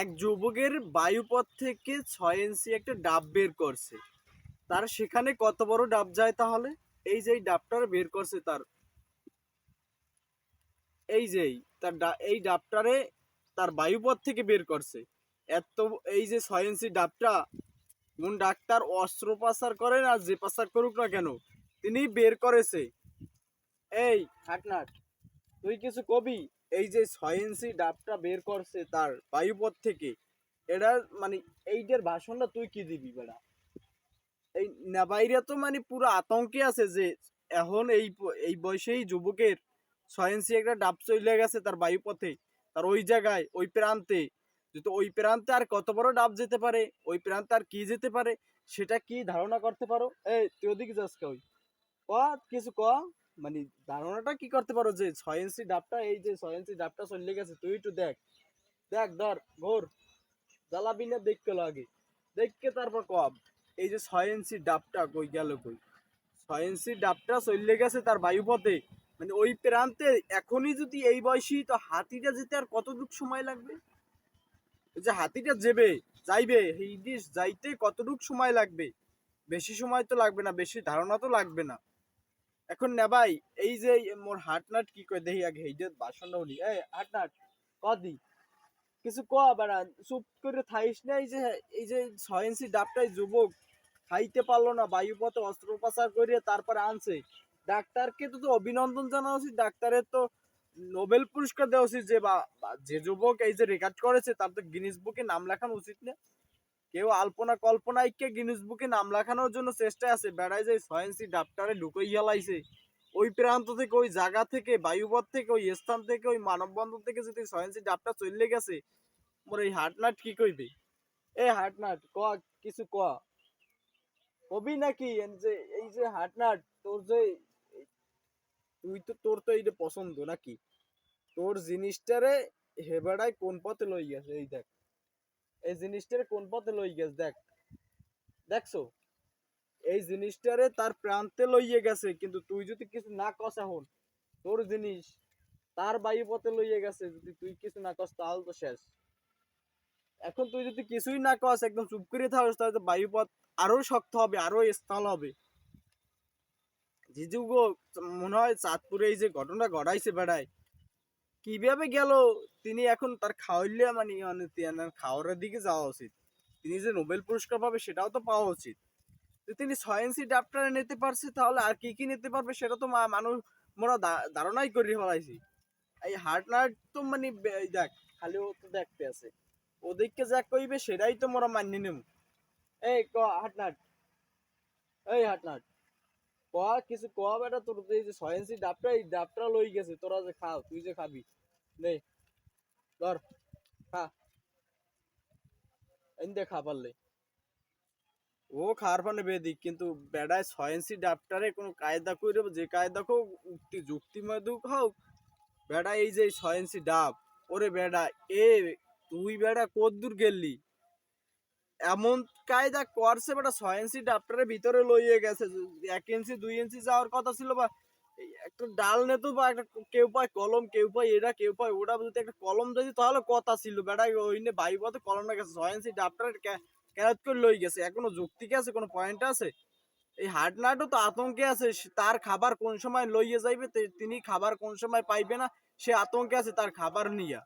এক যুবকের বায়ুপথ থেকে ছয় ইঞ্চি একটা ডাব বের করছে। তার সেখানে কত বড় ডাব যায় তাহলে? এই যে ডাবটার বের করছে তার। এই যেই তার এই ডাবটারে তার বায়ুপথ থেকে বের করছে। এত, এই যে ছয় ইঞ্চি ডাবটা, কোন ডাক্তার অস্ত্রোপচার করেন আর যে পাচার করুক না কেন তিনি বের করেছে। এই, হাটনাট, তুই কিছু কবি? এই যে ছয় ইঞ্চি ডাবটা বের করছে তার বায়ুপথ থেকে, এটার মানে এইটার ভাষণটা তুই কি দিবি বেড়া? এই নেবাইরা তো মানে পুরো আতঙ্কে আছে যে এখন এই এই বয়সেই যুবকের ছয় ইঞ্চি একটা ডাব চলে গেছে তার বায়ুপথে, তার ওই জায়গায়, ওই প্রান্তে। যেহেতু ওই প্রান্তে আর কত বড় ডাব যেতে পারে, ওই প্রান্তে আর কি যেতে পারে, সেটা কি ধারণা করতে পারো? এই তুই ওদিকে যাস কই ক কিছু ক মানে ধারণাটা কি করতে পারো যে ছয় ইঞ্চি ডাবটা, এই যে ছয় ইঞ্চি ডাবটা চলে গেছে, তুই একটু দেখ। দেখ, ধর, ঘোর, জ্বালাবি না দেখতে লাগে। দেখকে তারপর কব এই যে ছয় ইঞ্চি ডাবটা কই গেল কই? ছয় ইঞ্চি ডাবটা চলে গেছে তার বায়ুপথে। মানে ওই প্রান্তে এখনই যদি এই বয়সী, তো হাতিটা যেতে আর কতটুকু সময় লাগবে? ওই যে হাতিটা যেবে, যাইবে, এই দিস যাইতে কতটুক সময় লাগবে? বেশি সময় তো লাগবে না, বেশি ধারণা তো লাগবে না। এখন না ভাই, এই যে মোর হাটনাট কি কয় দেখি আগে এইটা বাসনটা উনি এই, হাটনাট কদি কিছু ক, বাড়া, চুপ করে থাইস না, এই যে এই যে ছয় ইঞ্চি ডাবটাই যুবক, খাইতে পারল না, বায়ুপথে অস্ত্রোপচার করে তারপরে আনছে। ডাক্তারকে তো অভিনন্দন জানা উচিত ডাক্তারের তো নোবেল পুরস্কার দেওয়া উচিত যে বা- যে যুবক এই যে রেকর্ড করেছে, তার তো গিনিস বুকে নাম লেখানো উচিত না। কেউ আলপনা কল্পনায় কে গিনিস বুকে নাম লেখানোর জন্য চেষ্টায় আছে। বেড়ায় যে ছয় ইঞ্চি ডাক্তারে ঢুকই গেলাইছে। ওই প্রান্ত থেকে, ওই জায়গা থেকে, বায়ুপথ থেকে, ওই স্থান থেকে, ওই মানববন্ধন থেকে যদি ছয় ইঞ্চি ডাবটা চলে গেছে, মোর এই হাটনাট কি কইবে? এ হাটনাট, ক, কিছু ক। কবি নাকি যে, এই যে হাটনাট, তোর যে, তুই তো, তোর তো এইটা পছন্দ নাকি? তোর জিনিসটারে হেবাড়ায় কোন পথে লই গেছে, এই দেখ। এই জিনিসটারে কোন পথে লই গেছে? দেখ। দেখছ? এই জিনিসটারে তার প্রান্তে লইয়ে গেছে, কিন্তু তুই যদি কিছু না কস এখন, তোর জিনিস তার বায়ু পথে লইয়ে গেছে, যদি তুই কিছু না কস তাহলে তো শেষ। এখন তুই যদি কিছুই না কস, একদম চুপ করে থাকস, তাহলে তো বায়ুপথ আরও শক্ত হবে, আরও স্থল হবে। জিজু গো মনে হয় চাঁদপুরে এই যে ঘটনা ঘটাইছে বেড়ায়, কীভাবে গেল তিনি এখন তার খাওয়াইলে মানে মানে তেনার খাওয়ারের দিকে যাওয়া উচিত। তিনি যে নোবেল পুরস্কার পাবে সেটাও তো পাওয়া উচিত। তিনি ছয় ইঞ্চি নিতে পারছে, তাহলে আর কি কি নিতে পারবে সেটা তো মানুষ মোরা ধারণাই করে ফেলাইছি। এই হার্ট নার্ট তো মানে দেখ, খালি ও তো দেখতে আছে। ওদিককে যা কইবে সেটাই তো মোরা মান্য নেব এই ক হার্ট নাট এই হার্ট নাট ক, কিছু ক বেটা, তোর যে ছয় ইঞ্চি এই ডাবটা লই গেছে, তোরা যে খাও, তুই যে খাবি। নে ধর, খা। এন খা পারলে। ও খাওয়ার পানে বেদিক কিন্তু বেড়ায় ইঞ্চি ডাবটারে কোনো কায়দা করে যে কায়দা হোক উক্তি যুক্তি মাদুক হোক বেড়া এই যে ইঞ্চি ডাব, ওরে বেড়া, এ তুই বেড়া কদ্দূর গেলি? এমন কায়দা করছে বেটা ইঞ্চি ডাক্তারের ভিতরে লইয়ে গেছে এক ইঞ্চি দুই ইঞ্চি যাওয়ার কথা ছিল বা একটা ডাল নেতো বা একটা কেউ পায় কলম, কেউ পায় এটা, কেউ পায় ওটা যদি একটা কলম যদি তাহলে কথা ছিল। বেটা ওই নিয়ে ভাই পথে কলমটা গেছে ছয় ডাবটা ক্যারাত করে লই গেছে। এখনও যুক্তি আছে, কোনো পয়েন্ট আছে? এই হাটনাটও নাটও তো আতঙ্কে আছে তার খাবার কোন সময় লইয়ে যাইবে তিনি খাবার কোন সময় পাইবে না, সে আতঙ্কে আছে তার খাবার নিয়া।